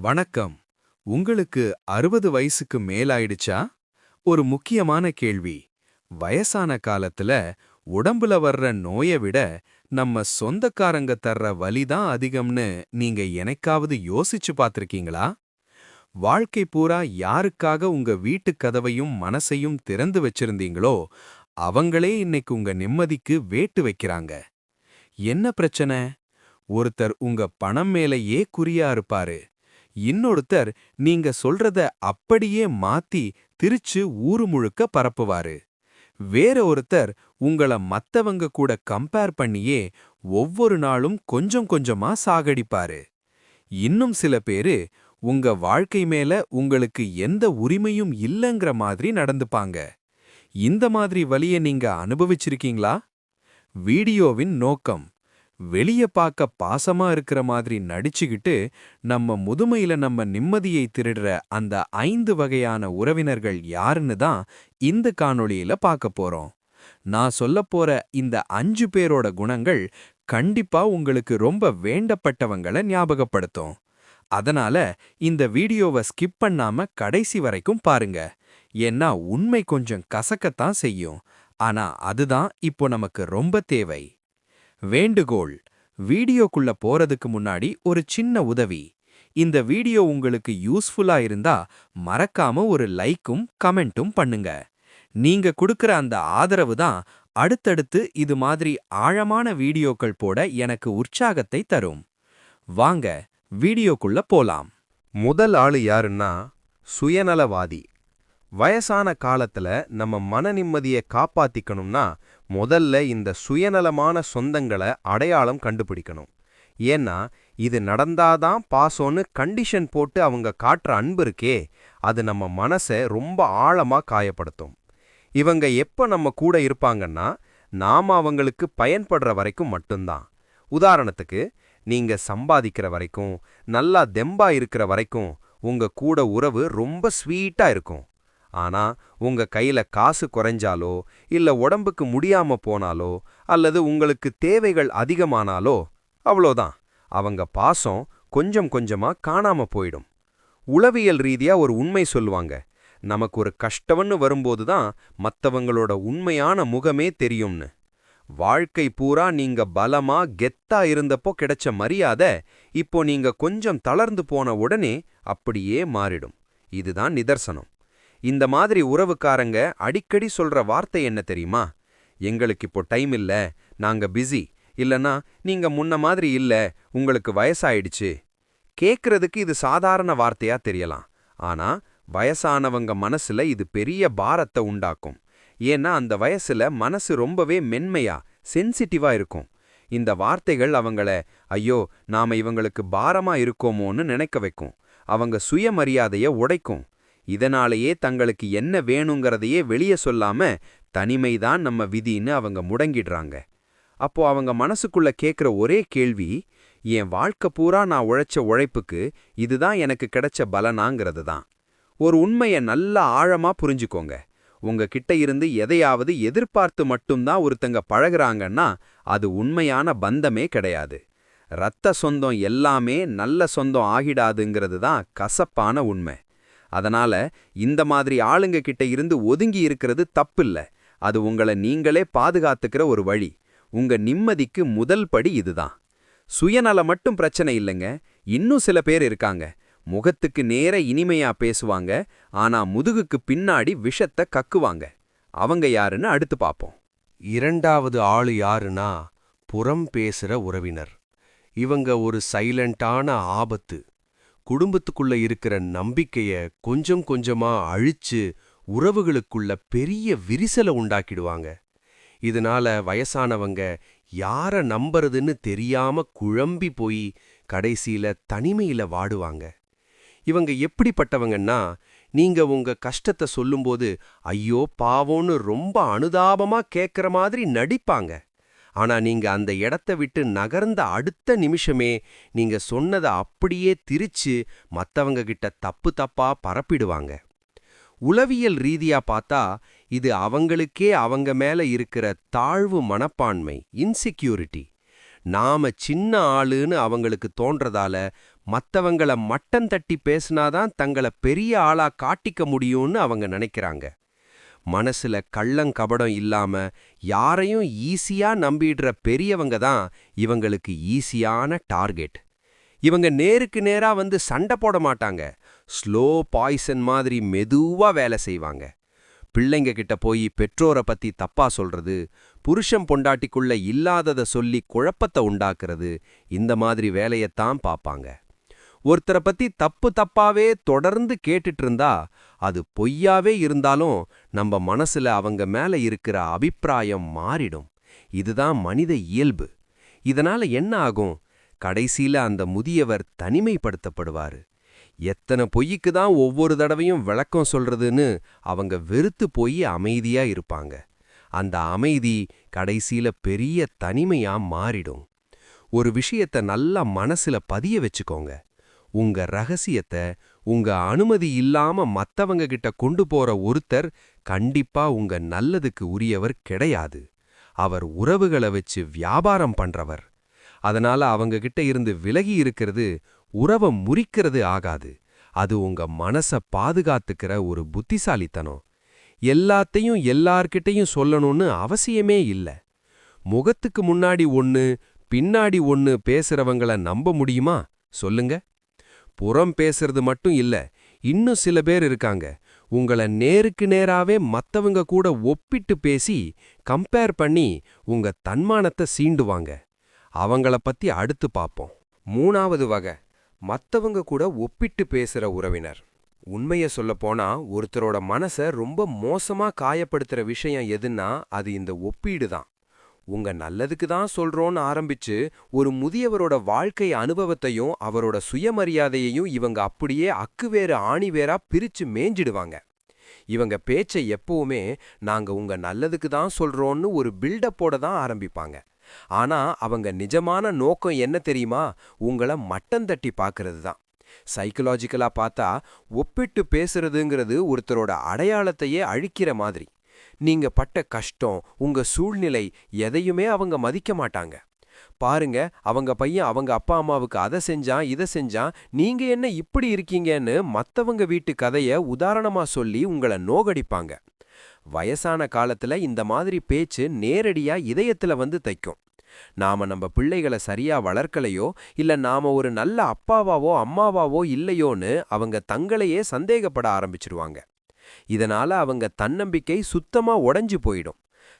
வணக்கம். உங்களுக்கு அறுபது வயசுக்கு மேலாயிடுச்சா? ஒரு முக்கியமான கேள்வி. வயசான காலத்துல உடம்புல வர்ற நோயை விட நம்ம சொந்தக்காரங்க தர்ற வலிதான் அதிகம்னு நீங்க எனக்காவது யோசிச்சு பார்த்திருக்கீங்களா? வாழ்க்கை பூரா யாருக்காக உங்க வீட்டுக் கதவையும் மனசையும் திறந்து வச்சிருந்தீங்களோ அவங்களே இன்னைக்கு உங்க நிம்மதிக்கு வேட்டு வைக்கிறாங்க. என்ன பிரச்சனை? ஒருத்தர் உங்க பணம் மேலேயே குறியா இருப்பாரு. இன்னொருத்தர் நீங்க சொல்றத அப்படியே மாத்தி திருச்சு ஊரு முழுக்க பரப்புவாரு. வேற ஒருத்தர் உங்கள மத்தவங்க கூட கம்பேர் பண்ணியே ஒவ்வொரு நாளும் கொஞ்சம் கொஞ்சமா சாகடிப்பாரு. இன்னும் சில பேரு உங்க வாழ்க்கை மேல உங்களுக்கு எந்த உரிமையும் இல்லங்கிற மாதிரி நடந்துப்பாங்க. இந்த மாதிரி வழிய நீங்க அனுபவிச்சிருக்கீங்களா? வீடியோவின் நோக்கம். வெளிய பார்க்க பாசமா இருக்கிற மாதிரி நடிச்சுக்கிட்டு நம்ம முதுமையில நம்ம நிம்மதியை திருடுற அந்த ஐந்து வகையான உறவினர்கள் யாருன்னு தான் இந்த காணொளியில பார்க்க போறோம். நான் சொல்லப் போற இந்த அஞ்சு பேரோட குணங்கள் கண்டிப்பா உங்களுக்கு ரொம்ப வேண்டப்பட்டவங்கள ஞாபகப்படுத்தும். அதனால இந்த வீடியோவை ஸ்கிப் பண்ணாம கடைசி வரைக்கும் பாருங்க. ஏன்னா உண்மை கொஞ்சம் கசக்கத்தான் செய்யும். ஆனா அதுதான் இப்போ நமக்கு ரொம்ப தேவை. வேண்டுகோள். வீடியோக்குள்ள போறதுக்கு முன்னாடி ஒரு சின்ன உதவி. இந்த வீடியோ உங்களுக்கு யூஸ்ஃபுல்லா இருந்தா மறக்காம ஒரு லைக்கும் கமெண்ட்டும் பண்ணுங்க. நீங்க கொடுக்கற அந்த ஆதரவு தான் அடுத்தடுத்து இது மாதிரி ஆழமான வீடியோக்கள் போட எனக்கு உற்சாகத்தை தரும். வாங்க வீடியோக்குள்ள போலாம். முதல் ஆளு யாருன்னா சுயநலவாதி. வயசான காலத்துல நம்ம மன நிம்மதியை காப்பாத்திக்கணும்னா முதல்ல இந்த சுயநலமான சொந்தங்களை அடையாளம் கண்டுபிடிக்கணும். ஏன்னா இது நடந்தாதான் பாசோன்னு கண்டிஷன் போட்டு அவங்க காட்டுற அன்பு இருக்கே அது நம்ம மனசை ரொம்ப ஆழமா காயப்படுத்தும். இவங்க எப்ப நம்ம கூட இருப்பாங்கன்னா நாம அவங்களுக்கு பயன்படுற வரைக்கும் மட்டும்தான். உதாரணத்துக்கு நீங்க சம்பாதிக்கிற வரைக்கும் நல்லா தெம்பா இருக்கிற வரைக்கும் உங்க கூட உறவு ரொம்ப ஸ்வீட்டா இருக்கும். ஆனா உங்க கையில காசு குறைஞ்சாலோ இல்ல உடம்புக்கு முடியாம போனாலோ அல்லது உங்களுக்கு தேவைகள் அதிகமானாலோ அவ்வளோதான் அவங்க பாசம் கொஞ்சம் கொஞ்சமா காணாம போயிடும். உளவியல் ரீதியா ஒரு உண்மை சொல்லுவாங்க. நமக்கு ஒரு கஷ்டம்னு வரும்போது தான் மத்தவங்களோட உண்மையான முகமே தெரியும்னு. வாழ்க்கை பூரா நீங்க பலமா கெத்தா இருந்தப்போ கிடைச்ச மரியாதை இப்போ நீங்க கொஞ்சம் தளர்ந்து போன உடனே அப்படியே மாறிடும். இதுதான் நிதர்சனம். இந்த மாதிரி உறவுக்காரங்க அடிக்கடி சொல்ற வார்த்தை என்ன தெரியுமா? எங்களுக்கு இப்போ டைம் இல்ல நாங்க பிஸி இல்லனா நீங்க முன்ன மாதிரி இல்ல உங்களுக்கு வயசாயிடுச்சு. கேக்குறதுக்கு இது சாதாரண வார்த்தையா தெரியலாம். ஆனா வயசானவங்க மனசுல இது பெரிய பாரத்தை உண்டாக்கும். ஏன்னா அந்த வயசுல மனசு ரொம்பவே மென்மையா சென்சிட்டிவா இருக்கும். இந்த வார்த்தைகள் அவங்கள ஐயோ நாம இவங்களுக்கு பாரமா இருக்கோமோன்னு நினைக்க வைக்கும். அவங்க சுயமரியாதைய உடைக்கும். இதனாலேயே தங்களுக்கு என்ன வேணுங்கிறதையே வெளியே சொல்லாம தனிமைதான் நம்ம விதின்னு அவங்க முடங்கிடுறாங்க. அப்போ அவங்க மனசுக்குள்ள கேக்குற ஒரே கேள்வி என் வாழ்க்கை பூரா நான் உழைச்ச உழைப்புக்கு இதுதான் எனக்கு கிடைச்ச பலனாங்கிறது தான். ஒரு உண்மைய நல்லா ஆழமா புரிஞ்சுக்கோங்க. உங்க கிட்ட இருந்து எதையாவது எதிர்பார்த்து மட்டும்தான் ஒருத்தங்க பழகுறாங்கன்னா அது உண்மையான பந்தமே கிடையாது. ரத்த சொந்தம் எல்லாமே நல்ல சொந்தம் ஆகிடாதுங்கிறது தான் கசப்பான உண்மை. அதனால இந்த மாதிரி ஆளுங்க கிட்ட இருந்து ஒதுங்கி இருக்கிறது தப்பில்ல. அது உங்களை நீங்களே பாதுகாத்துக்கிற ஒரு வழி. உங்க நிம்மதிக்கு முதல் படி இதுதான். சுயநலம் மட்டும் பிரச்சனை இல்லைங்க. இன்னும் சில பேர் இருக்காங்க. முகத்துக்கு நேர இனிமையா பேசுவாங்க. ஆனா முதுகுக்கு பின்னாடி விஷத்தை கக்குவாங்க. அவங்க யாருன்னு அடுத்து பார்ப்போம் இரண்டாவது ஆளு யாருன்னா புறம் பேசுற உறவினர். இவங்க ஒரு சைலண்டான ஆபத்து. குடும்பத்துக்குள்ள இருக்கிற நம்பிக்கைய கொஞ்சம் கொஞ்சமா அழிச்சு உறவுகளுக்குள்ள பெரிய விரிசலை உண்டாக்கிடுவாங்க. இதனால வயசானவங்க யார நம்புறதுன்னு தெரியாம குழம்பி போய் கடைசியில தனிமையில வாடுவாங்க. இவங்க எப்படிப்பட்டவங்கன்னா நீங்க உங்க கஷ்டத்தை சொல்லும்போது ஐயோ பாவோன்னு ரொம்ப அனுதாபமா கேட்கற மாதிரி நடிப்பாங்க. ஆனா நீங்க அந்த இடத்த விட்டு நகர்ந்த அடுத்த நிமிஷமே நீங்க சொன்னதை அப்படியே திரிச்சு மத்தவங்க கிட்ட தப்பு தப்பா பரப்பிடுவாங்க. உளவியல் ரீதியா பார்த்தா இது அவங்களுக்கே அவங்க மேல இருக்கிற தாழ்வு மனப்பான்மை இன்செக்யூரிட்டி நாம சின்ன ஆளுன்னு அவங்களுக்கு தோன்றதால மத்தவங்கள மட்டம் தட்டி பேசினாதான் தங்களை பெரிய ஆளா காட்டிக்க முடியும்னு அவங்க நினைக்கிறாங்க. மனசுல கள்ளங்கபடம் இல்லாம யாரையும் ஈஸியா நம்பிடுற பெரியவங்க தான் இவங்களுக்கு ஈஸியான டார்கெட். இவங்க நேருக்கு நேரா வந்து சண்டை போட மாட்டாங்க. ஸ்லோ பாய்சன் மாதிரி மெதுவா வேலை செய்வாங்க. பிள்ளைங்க கிட்ட போய் பெற்றோரை பத்தி தப்பா சொல்றது புருஷம் பொண்டாட்டிக்குள்ள இல்லாதத சொல்லி குழப்பத்தை உண்டாக்குறது இந்த மாதிரி வேலையத்தான் பாப்பாங்க. ஒருத்தரை பத்தி தப்பு தப்பாவே தொடர்ந்து கேட்டுட்டு இருந்தா அது பொய்யாவே இருந்தாலும் நம்ம மனசுல அவங்க மேல இருக்கிற அபிப்பிராயம் மாறிடும். இதுதான் மனித இயல்பு. இதனால என்ன ஆகும்? கடைசியில அந்த முதியவர் தனிமைப்படுத்தப்படுவாரு. எத்தனை பொய்க்கு தான் ஒவ்வொரு தடவையும் விளக்கம் சொல்றதுன்னு அவங்க வெறுத்து போய் அமைதியா இருப்பாங்க. அந்த அமைதி கடைசியில பெரிய தனிமையா மாறிடும். ஒரு விஷயத்த நல்லா மனசுல பதிய வச்சுக்கோங்க. உங்க ரகசியத்தை உங்க அனுமதி இல்லாம மத்தவங்க கிட்ட கொண்டு போற ஒருத்தர் கண்டிப்பா உங்க நல்லதுக்கு உரியவர் கிடையாது. அவர் உறவுகளை வச்சு வியாபாரம் பண்றவர். அதனால அவங்க கிட்ட இருந்து விலகி இருக்கிறது உறவை முறிக்கிறது ஆகாது. அது உங்க மனச பாதுகாத்துக்கிற ஒரு புத்திசாலித்தனம். எல்லாத்தையும் எல்லார்கிட்டையும் சொல்லணும்னு அவசியமே இல்ல. முகத்துக்கு முன்னாடி ஒன்னு பின்னாடி ஒன்னு பேசுறவங்கள நம்ப முடியுமா? சொல்லுங்க. புறம் பேசுறது மட்டும் இல்ல இன்னும் சில பேர் இருக்காங்க. உங்களை நேருக்கு நேராவே மத்தவங்க கூட ஒப்பிட்டு பேசி கம்பேர் பண்ணி உங்க தன்மானத்தை சீண்டுவாங்க. அவங்கள பத்தி அடுத்து பார்ப்போம் மூணாவது வகை மத்தவங்க கூட ஒப்பிட்டு பேசுற உறவினர். உண்மையை சொல்லப்போனா ஒருத்தரோட மனசை ரொம்ப மோசமா காயப்படுத்துற விஷயம் எதுன்னா அது இந்த ஒப்பீடு தான் உங்க நல்லதுக்கு தான் சொல்றோன்னு ஆரம்பிச்சு ஒரு முதியவரோட வாழ்க்கை அனுபவத்தையும் அவரோட சுயமரியாதையையும் இவங்க அப்படியே அக்குவேறு ஆணிவேரா பிரிச்சு மேஞ்சிடுவாங்க. இவங்க பேச்சை எப்பவுமே நாங்க உங்க நல்லதுக்கு தான் சொல்றோன்னு ஒரு பில்டப்போட தான் ஆரம்பிப்பாங்க. ஆனா அவங்க நிஜமான நோக்கம் என்ன தெரியுமா? உங்கள மட்டம் தட்டி பார்க்கறது தான். சைக்கலாஜிக்கலா பார்த்தா ஒப்பிட்டு பேசுறதுங்கிறது ஒருத்தரோட அடையாளத்தையே அழிக்கிற மாதிரி. நீங்க பட்ட கஷ்டம் உங்க சூழ்நிலை எதையுமே அவங்க மதிக்க மாட்டாங்க. பாருங்க அவங்க பையன் அவங்க அப்பா அம்மாவுக்கு அதை செஞ்சான் இதை செஞ்சான் நீங்க என்ன இப்படி இருக்கீங்கன்னு மத்தவங்க வீட்டு கதைய உதாரணமா சொல்லி உங்களை நோகடிப்பாங்க. வயசான காலத்துல இந்த மாதிரி பேச்சு நேரடியா இதயத்துல வந்து தைக்கும். நாம நம்ம பிள்ளைகளை சரியா வளர்க்கலையோ இல்ல நாம ஒரு நல்ல அப்பாவாவோ அம்மாவாவோ இல்லையோன்னு அவங்க தங்களையே சந்தேகப்பட ஆரம்பிச்சிருவாங்க. இதனால அவங்க தன்னம்பிக்கை சுத்தமா உடைஞ்சு போயிடும்.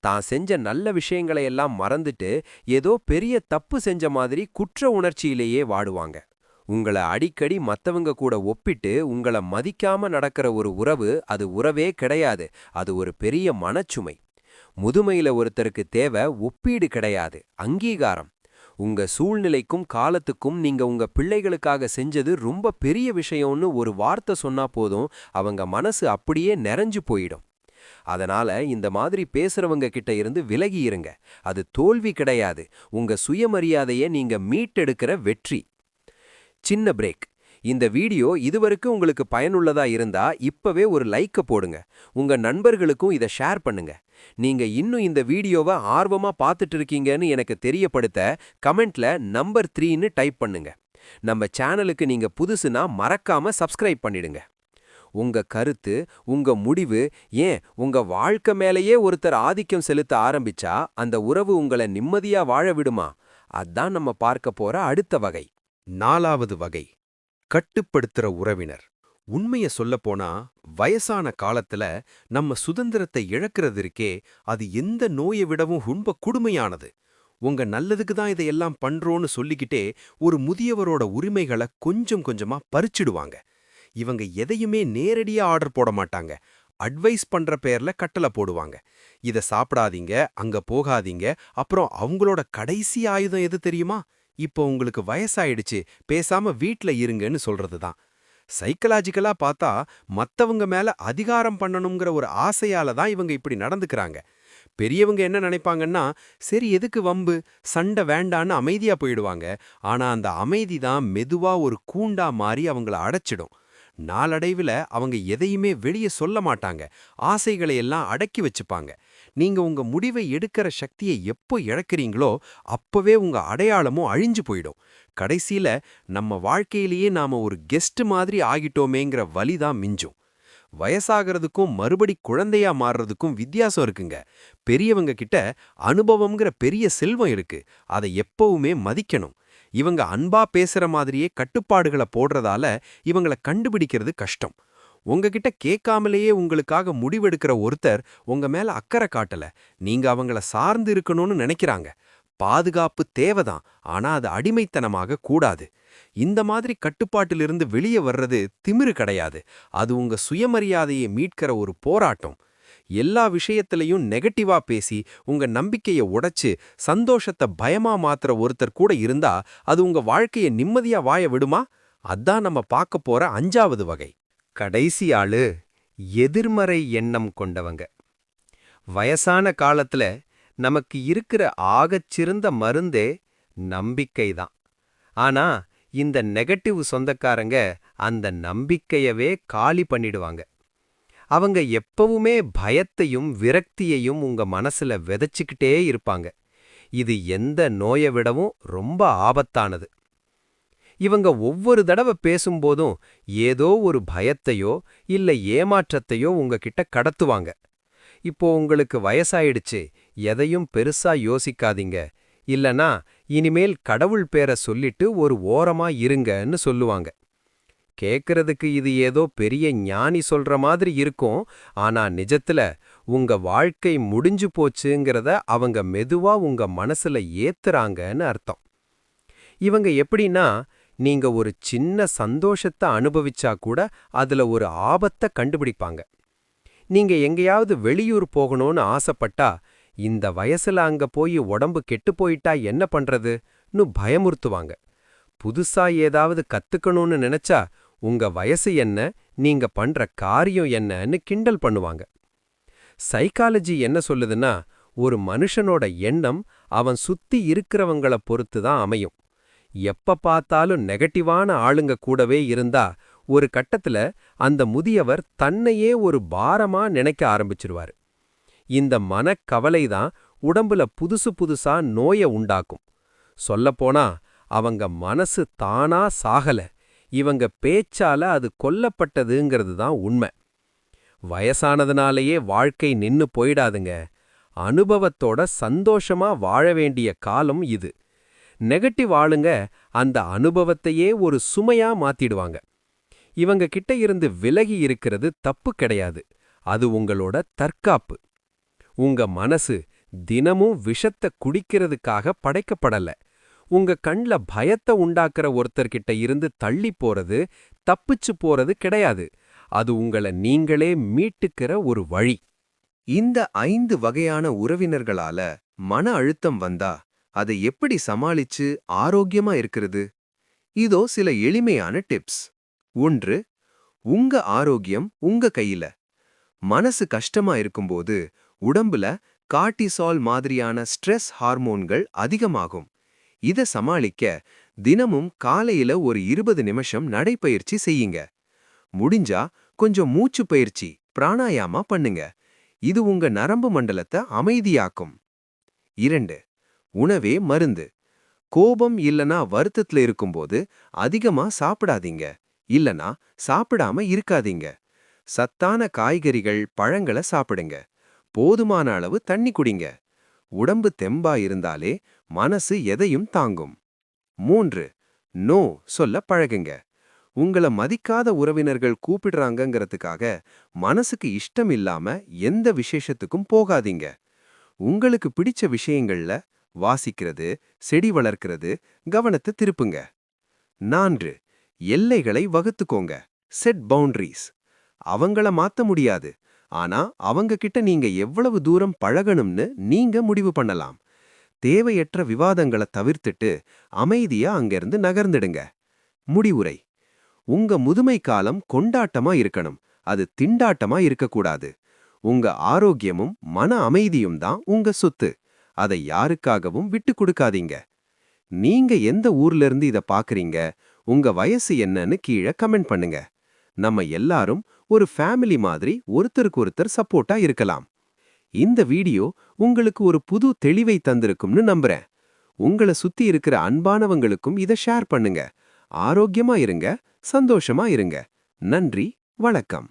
தான் செஞ்ச நல்ல விஷயங்களை எல்லாம் மறந்துட்டு ஏதோ பெரிய தப்பு செஞ்ச மாதிரி குற்ற உணர்ச்சியிலேயே வாடுவாங்க. உங்களை அடிக்கடி மத்தவங்க கூட ஒப்பிட்டு உங்களை மதிக்காம நடக்கிற ஒரு உறவு அது உறவே கிடையாது. அது ஒரு பெரிய மனச்சுமை. முதுமையில ஒருத்தருக்கு தேவை ஒப்பீடு கிடையாது. அங்கீகாரம். உங்க சூழ்நிலைக்கும் காலத்துக்கும் நீங்க உங்க பிள்ளைகளுக்காக செஞ்சது ரொம்ப பெரிய விஷயம்னு ஒரு வார்த்தை சொன்னா போதும் அவங்க மனசு அப்படியே நிறைஞ்சு போயிடும். அதனால இந்த மாதிரி பேசுறவங்க கிட்ட இருந்து விலகி இருங்க. அது தோல்வி கிடையாது. உங்க சுயமரியாதையை நீங்க மீட்டெடுக்கிற வெற்றி. சின்ன பிரேக் இந்த வீடியோ இதுவரைக்கும் உங்களுக்கு பயனுள்ளதா இருந்தா இப்பவே ஒரு லைக்க போடுங்க. உங்க நண்பர்களுக்கும் இதை ஷேர் பண்ணுங்க. நீங்க இன்னும் இந்த வீடியோவை ஆர்வமா பார்த்துட்டு இருக்கீங்கன்னு எனக்கு தெரியப்படுத்த கமெண்ட்ல நம்பர் த்ரீன்னு டைப் பண்ணுங்க. நம்ம சேனலுக்கு நீங்க புதுசுனா மறக்காம சப்ஸ்கிரைப் பண்ணிடுங்க. உங்க கருத்து உங்க முடிவு ஏன் உங்க வாழ்க்கை மேலேயே ஒருத்தர் ஆதிக்கம் செலுத்த ஆரம்பிச்சா அந்த உறவு உங்களை நிம்மதியா வாழ விடுமா? அதான் நம்ம பார்க்க போற அடுத்த வகை. நாலாவது வகை. கட்டுப்படுத்துற உறவினர். உண்மைய சொல்லப்போனா வயசான காலத்துல நம்ம சுதந்திரத்தை இழக்கிறது இருக்கே அது எந்த நோயை விடவும் ரொம்ப கொடுமையானது. உங்க நல்லதுக்கு தான் இதையெல்லாம் பண்றோன்னு சொல்லிக்கிட்டே ஒரு முதியவரோட உரிமைகளை கொஞ்சம் கொஞ்சமா பறிச்சிடுவாங்க. இவங்க எதையுமே நேரடியா ஆர்டர் போட மாட்டாங்க. அட்வைஸ் பண்ற பேர்ல கட்டளை போடுவாங்க. இத சாப்பிடாதீங்க அங்க போகாதீங்க அப்புறம் அவங்களோட கடைசி ஆயுதம் எது தெரியுமா? இப்போ உங்களுக்கு வயசாயிடுச்சு பேசாம வீட்ல இருங்கன்னு சொல்றது தான் சைக்கலாஜிக்கலா பார்த்தா மத்தவங்க மேல அதிகாரம் பண்ணணுங்கிற ஒரு ஆசையால தான் இவங்க இப்படி நடந்துக்கறாங்க. பெரியவங்க என்ன நினைப்பாங்கன்னா சரி எதுக்கு வம்பு? சண்டை வேண்டான்னு அமைதியா போயிடுவாங்க. ஆனா அந்த அமைதி தான் மெதுவா ஒரு கூண்டா மாறி அவங்கள அடைச்சிடும். நாளடைவுல அவங்க எதையுமே வெளியே சொல்ல மாட்டாங்க. ஆசைகளை எல்லாம் அடக்கி வச்சுப்பாங்க. நீங்க உங்க முடிவை எடுக்கிற சக்தியை எப்போ இழக்கிறீங்களோ அப்பவே உங்க அடையாளமும் அழிஞ்சு போயிடும். கடைசியில நம்ம வாழ்க்கையிலேயே நாம ஒரு கெஸ்ட் மாதிரி ஆகிட்டோமேங்கிற வலிதான் மிஞ்சும். வயசாகிறதுக்கும் மறுபடி குழந்தையா மாறுறதுக்கும் வித்தியாசம் இருக்குங்க. பெரியவங்க கிட்ட அனுபவம்ங்கிற பெரிய செல்வம் இருக்கு. அதை எப்பவுமே மதிக்கணும். இவங்க அன்பா பேசுற மாதிரியே கட்டுப்பாடுகளை போடுறதால இவங்கள கண்டுபிடிக்கிறது கஷ்டம். உங்ககிட்ட கேட்காமலேயே உங்களுக்காக முடிவெடுக்கிற ஒருத்தர் உங்க மேல அக்கறை காட்டல. நீங்க அவங்கள சார்ந்து இருக்கணும்னு நினைக்கிறாங்க. பாதுகாப்பு தேவைதான். ஆனா அது அடிமைத்தனமாக கூடாது. இந்த மாதிரி கட்டுப்பாட்டிலிருந்து வெளியே வர்றது திமிரு கிடையாது. அது உங்க சுயமரியாதையை மீட்கிற ஒரு போராட்டம். எல்லா விஷயத்திலையும் நெகட்டிவா பேசி உங்க நம்பிக்கைய உடைச்சு சந்தோஷத்தை பயமா மாத்துற ஒருத்தர் கூட இருந்தா அது உங்க வாழ்க்கைய நிம்மதியா வாய விடுமா? அதான் நம்ம பார்க்க போற அஞ்சாவது வகை. கடைசி ஆளு எதிர்மறை எண்ணம் கொண்டவங்க. வயசான காலத்துல நமக்கு இருக்கிற ஆகச்சிறந்த மருந்தே நம்பிக்கை தான் ஆனா இந்த நெகட்டிவ் சொந்தக்காரங்க அந்த நம்பிக்கையவே காலி பண்ணிடுவாங்க. அவங்க எப்பவுமே பயத்தையும் விரக்தியையும் உங்க மனசுல விதைச்சுக்கிட்டே இருப்பாங்க. இது எந்த நோயை விடவும் ரொம்ப ஆபத்தானது. இவங்க ஒவ்வொரு தடவை பேசும்போதும் ஏதோ ஒரு பயத்தையோ இல்ல ஏமாற்றத்தையோ உங்ககிட்ட கடத்துவாங்க. இப்போ உங்களுக்கு வயசாயிடுச்சு எதையும் பெருசா யோசிக்காதீங்க. இல்லனா இனிமேல் கடவுள் பேரை சொல்லிட்டு ஒரு ஓரமா இருங்கன்னு சொல்லுவாங்க. கேட்கறதுக்கு இது ஏதோ பெரிய ஞானி சொல்ற மாதிரி இருக்கும் ஆனா நிஜத்துல உங்க வாழ்க்கை முடிஞ்சு போச்சுங்கிறத அவங்க மெதுவா உங்க மனசுல ஏத்துறாங்கன்னு அர்த்தம். இவங்க எப்படின்னா நீங்க ஒரு சின்ன சந்தோஷத்தை அனுபவிச்சா கூட அதுல ஒரு ஆபத்தை கண்டுபிடிப்பாங்க. நீங்க எங்கேயாவது வெளியூர் போகணும்னு ஆசைப்பட்டா இந்த வயசுல அங்க போய் உடம்பு கெட்டு போயிட்டா என்ன பண்றதுன்னு பயமுறுத்துவாங்க. புதுசா ஏதாவது கத்துக்கணும்னு நினைச்சா உங்க வயசு என்ன நீங்க பண்ற காரியம் என்னன்னு கிண்டல் பண்ணுவாங்க. சைக்காலஜி என்ன சொல்லுதுன்னா ஒரு மனுஷனோட எண்ணம் அவன் சுத்தி இருக்கிறவங்கள பொறுத்து தான் அமையும். எப்ப பார்த்தாலும் நெகட்டிவான ஆளுங்க கூடவே இருந்தா ஒரு கட்டத்துல அந்த முதியவர் தன்னையே ஒரு பாரமா நினைக்க ஆரம்பிச்சிருவாரு. இந்த மனக்கவலை தான் உடம்புல புதுசு புதுசா நோய உண்டாக்கும். சொல்லப்போனா அவங்க மனசு தானா சாகல. இவங்க பேச்சால அது கொல்லப்பட்டதுங்கிறது தான் உண்மை. வயசானதுனாலேயே வாழ்க்கை நின்னு போயிடாதுங்க. அனுபவத்தோட சந்தோஷமா வாழ வேண்டிய காலம் இது. நெகட்டிவ் ஆளுங்க அந்த அனுபவத்தையே ஒரு சுமையா மாத்திடுவாங்க. இவங்க கிட்ட இருந்து விலகி இருக்கிறது தப்பு கிடையாது. அது உங்களோட தற்காப்பு. உங்க மனசு தினமும் விஷத்த குடிக்கிறதுக்காக படைக்கப்படல. உங்க கண்ல பயத்தை உண்டாக்குற ஒருத்தர்கிட்ட இருந்து தள்ளி போறது தப்பிச்சு போறது கிடையாது. அது உங்கள நீங்களே மீட்டுக்கிற ஒரு வழி. இந்த ஐந்து வகையான உறவினர்களால மன அழுத்தம் வந்தா அதை எப்படி சமாளிச்சு ஆரோக்கியமா இருக்கிறது? இதோ சில எளிமையான டிப்ஸ். ஒன்று உங்க ஆரோக்கியம் உங்க கையில. மனசு கஷ்டமா இருக்கும்போது உடம்புல கார்டிசால் மாதிரியான ஸ்ட்ரெஸ் ஹார்மோன்கள் அதிகமாகும். இத சமாளிக்க தினமும் காலையில ஒரு இருபது நிமிஷம் நடைப்பயிற்சி செய்யுங்க. முடிஞ்சா கொஞ்சம் மூச்சு பயிற்சி பிராணாயாமா பண்ணுங்க. இது உங்க நரம்பு மண்டலத்தை அமைதியாக்கும். இரண்டு உணவே மருந்து. கோபம் இல்லனா வருத்தத்துல இருக்கும்போது அதிகமா சாப்பிடாதீங்க. இல்லனா சாப்பிடாம இருக்காதீங்க. சத்தான காய்கறிகள் பழங்களை சாப்பிடுங்க. போதுமான அளவு தண்ணி குடிங்க. உடம்பு தெம்பா இருந்தாலே மனசு எதையும் தாங்கும். மூன்று நோ சொல்ல பழகுங்க. உங்கள மதிக்காத உறவினர்கள் கூப்பிடுறாங்கங்கிறதுக்காக மனசுக்கு இஷ்டம் இல்லாம எந்த விசேஷத்துக்கும் போகாதீங்க. உங்களுக்கு பிடிச்ச விஷயங்கள்ல வாசிக்கிறது செடி வளர்க்கிறது கவனத்தை திருப்புங்க. நான்கு எல்லைகளை வகுத்துக்கோங்க. செட் பவுண்டரிஸ் அவங்கள மாத்த முடியாது. ஆனா அவங்க கிட்ட நீங்க எவ்வளவு தூரம் பழகணும்னு நீங்க முடிவு பண்ணலாம். தேவையற்ற விவாதங்களை தவிர்த்துட்டு அமைதியா அங்கிருந்து நகர்ந்துடுங்க. முடிவுரை. உங்க முதுமை காலம் கொண்டாட்டமா இருக்கணும். அது திண்டாட்டமா இருக்கக்கூடாது. உங்க ஆரோக்கியமும் மன அமைதியும் தான் உங்க சொத்து. அதை யாருக்காகவும் விட்டு கொடுக்காதீங்க. நீங்க எந்த ஊர்ல இருந்து இத பாக்குறீங்க? உங்க வயசு என்னன்னு கீழே கமெண்ட் பண்ணுங்க. நம்ம எல்லாரும் ஒரு ஃபேமிலி மாதிரி ஒருத்தருக்கு ஒருத்தர் சப்போர்ட்டா இருக்கலாம். இந்த வீடியோ உங்களுக்கு ஒரு புது தெளிவை தந்திருக்கும்னு நம்புறேன். உங்களை சுத்தி இருக்கிற அன்பானவங்களுக்கும் இதை ஷேர் பண்ணுங்க. ஆரோக்கியமா இருங்க சந்தோஷமா இருங்க. நன்றி வணக்கம்.